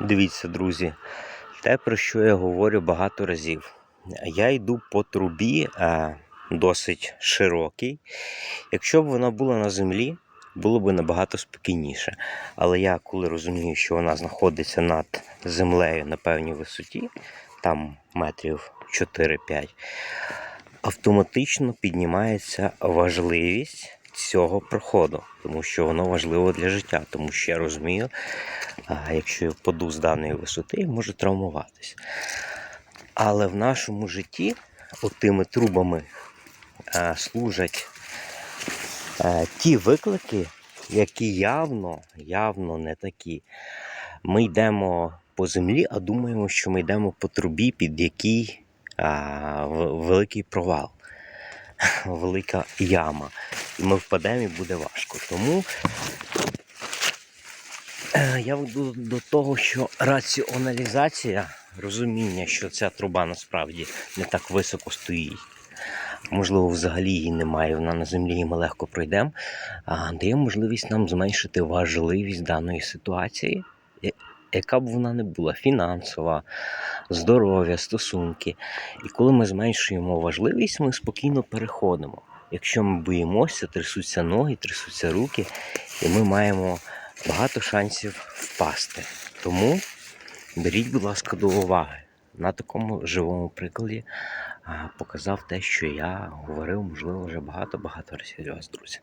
Дивіться, друзі, те, про що я говорю багато разів. Я йду по трубі е, досить широкій. Якщо б вона була на землі, було б набагато спокійніше. Але я, коли розумію, що вона знаходиться над землею на певній висоті, там метрів 4-5, автоматично піднімається важливість цього проходу, тому що воно важливо для життя, тому що я розумію, якщо я впаду з даної висоти, можу травмуватись. Але в нашому житті отими трубами е, служать е, ті виклики, які явно, явно не такі. Ми йдемо по землі, а думаємо, що ми йдемо по трубі, під якій а, великий провал, велика яма. І ми впадемо і буде важко. Тому я веду до того, що раціоналізація, розуміння, що ця труба насправді не так високо стоїть. Можливо, взагалі її немає, вона на землі, і ми легко пройдемо, дає можливість нам зменшити важливість даної ситуації, яка б вона не була фінансова, здоров'я, стосунки. І коли ми зменшуємо важливість, ми спокійно переходимо. Якщо ми боїмося, трясуться ноги, трясуться руки, і ми маємо багато шансів впасти. Тому беріть, будь ласка, до уваги. На такому живому прикладі показав те, що я говорив, можливо, вже багато-багато разів для вас, друзі.